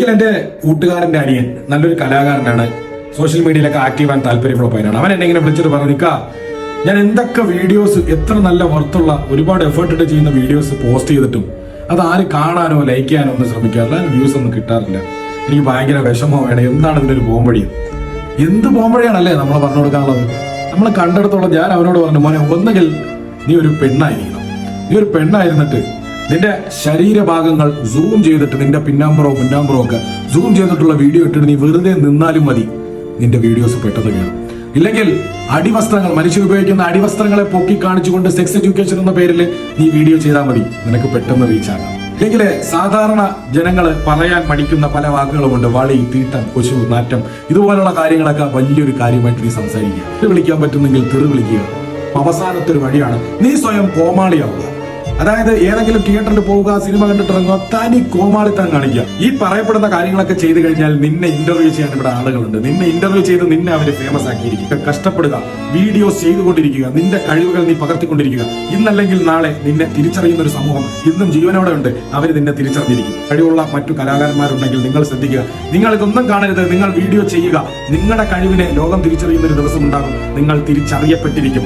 ഒരിക്കലും എന്റെ കൂട്ടുകാരന്റെ അനിയൻ നല്ലൊരു കലാകാരനാണ്. സോഷ്യൽ മീഡിയയിലൊക്കെ ആക്റ്റീവ് ആകാൻ താല്പര്യമുള്ള പയ്യനാണ്. അവൻ എന്നെ ഇങ്ങനെ വിളിച്ചിട്ട് പറഞ്ഞു നിക്കാ ഞാൻ എന്തൊക്കെ വീഡിയോസ് എത്ര നല്ല വർത്തുള്ള ഒരുപാട് എഫേർട്ട് ഇട്ട് ചെയ്യുന്ന വീഡിയോസ് പോസ്റ്റ് ചെയ്തിട്ടും അത് ആര് കാണാനോ ലൈക്ക് ചെയ്യാനോ ഒന്നും ശ്രമിക്കാറില്ല. വ്യൂസ് ഒന്നും കിട്ടാറില്ല. എനിക്ക് ഭയങ്കര വിഷമമാണ് എന്താണ് ഇതിന്റെ ഒരു പോംവഴി? എന്ത് പോംവഴിയാണല്ലേ നമ്മൾ പറഞ്ഞു കൊടുക്കാനുള്ളത്? നമ്മൾ കണ്ടെടുത്തോളം ഞാൻ അവനോട് പറഞ്ഞു മോനെ ഒന്നുകിൽ നീ ഒരു പെണ്ണായിരിക്കണം. നീ ഒരു പെണ്ണായിരുന്നിട്ട് നിന്റെ ശരീരഭാഗങ്ങൾ സൂം ചെയ്തിട്ട് നിന്റെ പിന്നാമ്പുറവും മുന്നാമ്പുറവും ഒക്കെ സൂം ചെയ്തിട്ടുള്ള വീഡിയോ ഇട്ടിട്ട് നീ വെറുതെ നിന്നാലും മതി. നിന്റെ വീഡിയോസ് പെട്ടെന്ന് കയറും. ഇല്ലെങ്കിൽ അടിവസ്ത്രങ്ങൾ മനുഷ്യർ ഉപയോഗിക്കുന്ന അടിവസ്ത്രങ്ങളെ പൊക്കി കാണിച്ചുകൊണ്ട് സെക്സ് എഡ്യൂക്കേഷൻ എന്ന പേരിൽ നീ വീഡിയോ ചെയ്താൽ മതി. നിനക്ക് പെട്ടെന്ന് റീച്ച് ആകാം. ഇല്ലെങ്കിൽ സാധാരണ ജനങ്ങൾ പറയാൻ പഠിക്കുന്ന പല വാക്കുകളുമുണ്ട്. വളി തീട്ടം കൊശു നാറ്റം. ഇതുപോലുള്ള കാര്യങ്ങളൊക്കെ വലിയൊരു കാര്യമായിട്ട് നീ സംസാരിക്കുക. വിളിക്കാൻ പറ്റുന്നെങ്കിൽ തെറി വിളിക്കുക. അവസാനത്തെ ഒരു വഴിയാണ് നീ സ്വയം കോമാളിയാവുക. അതായത് ഏതെങ്കിലും തിയേറ്ററിൽ പോവുക സിനിമ കണ്ടിട്ടിറങ്ങുക തനി കോമാളി കോമാളിത്തം കാണിക്കുക. ഈ പറയപ്പെടുന്ന കാര്യങ്ങളൊക്കെ ചെയ്തു കഴിഞ്ഞാൽ നിന്നെ ഇന്റർവ്യൂ ചെയ്യാൻ ഇവിടെ ആളുകളുണ്ട്. നിന്നെ ഇന്റർവ്യൂ ചെയ്ത് നിന്നെ അവർ ഫേമസ് ആക്കിയിരിക്കുക കഷ്ടപ്പെടുക. വീഡിയോസ് ചെയ്തുകൊണ്ടിരിക്കുക. നിന്റെ കഴിവുകൾ നീ പകർത്തിക്കൊണ്ടിരിക്കുക. ഇന്നല്ലെങ്കിൽ നാളെ നിന്നെ തിരിച്ചറിയുന്ന ഒരു സമൂഹം ഇന്നും ജീവനോടെ ഉണ്ട് അവർ നിന്നെ തിരിച്ചറിഞ്ഞിരിക്കും. കഴിവുള്ള മറ്റു കലാകാരന്മാരുണ്ടെങ്കിൽ നിങ്ങൾ ശ്രദ്ധിക്കുക. നിങ്ങൾ ഇതൊന്നും കാണരുത്. നിങ്ങൾ വീഡിയോ ചെയ്യുക. നിങ്ങളുടെ കഴിവിനെ ലോകം തിരിച്ചറിയുന്ന ഒരു ദിവസം ഉണ്ടാകും. നിങ്ങൾ തിരിച്ചറിയപ്പെട്ടിരിക്കും.